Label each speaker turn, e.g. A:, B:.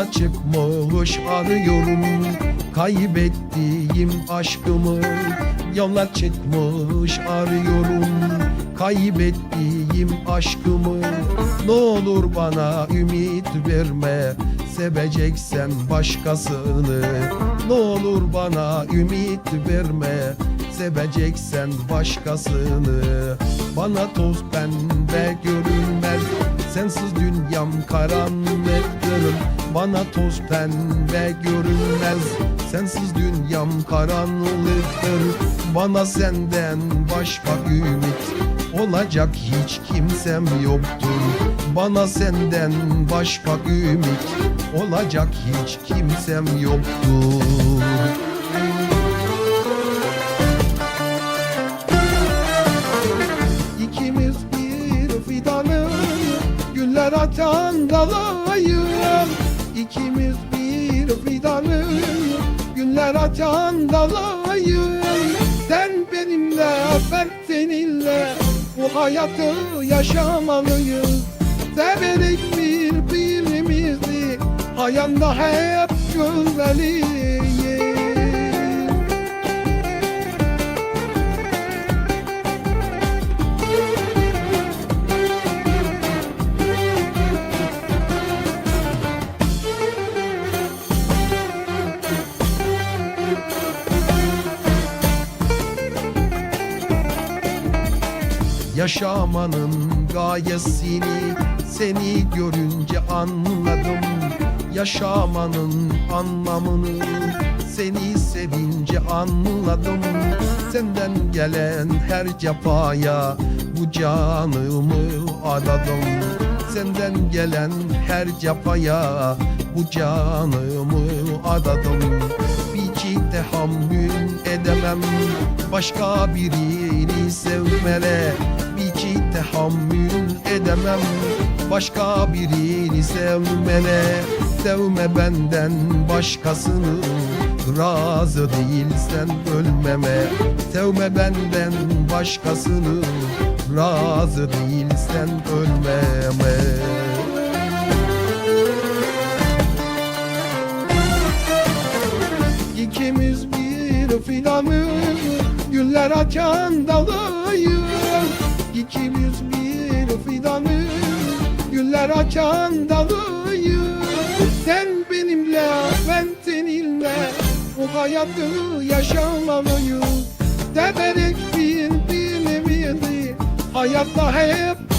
A: Yola çıkmış arıyorum Kaybettiğim aşkımı. Yola çıkmış arıyorum Kaybettiğim aşkımı. Ne olur bana ümit verme Seveceksen başkasını. Ne olur bana ümit verme Seveceksen başkasını. Bana toz pembe görünmez Sensiz dünyam karanlıktır Bana toz pembe görünmez. Sensiz dünyam karanlıktır. Bana senden başka ümit Olacak hiç kimsem yoktur. Bana senden başka ümit Olacak hiç kimsem yoktur. İkimiz bir fidanın Güller atan dalayım İkimiz bir fidanın Güller atan dalayım Sen benimle ben seninle Bu hayatı yaşamalıyız. Severek birbirimizi Hayanda hep görmeliyiz Yaşamanın gayesini seni görünce anladım. Yaşamanın anlamını seni sevince anladım. Senden gelen her cefaya bu canımı adadım Senden gelen her cefaya bu canımı adadım Hiç tahammül edemem başka birini sevmele tahammül edemem. Başka birini sevmele Sevme benden başkasını. Razı değilsen ölmeme Sevme benden başkasını. Razı değilsen ölmeme. İkimiz bir fidanız Güller açan dalıyız İkimiz bir fidanız. Güller açan dalıyız Sen benimle ben seninle Bu hayatı yaşamalıyız. Severek birbirimizi Hayatta hep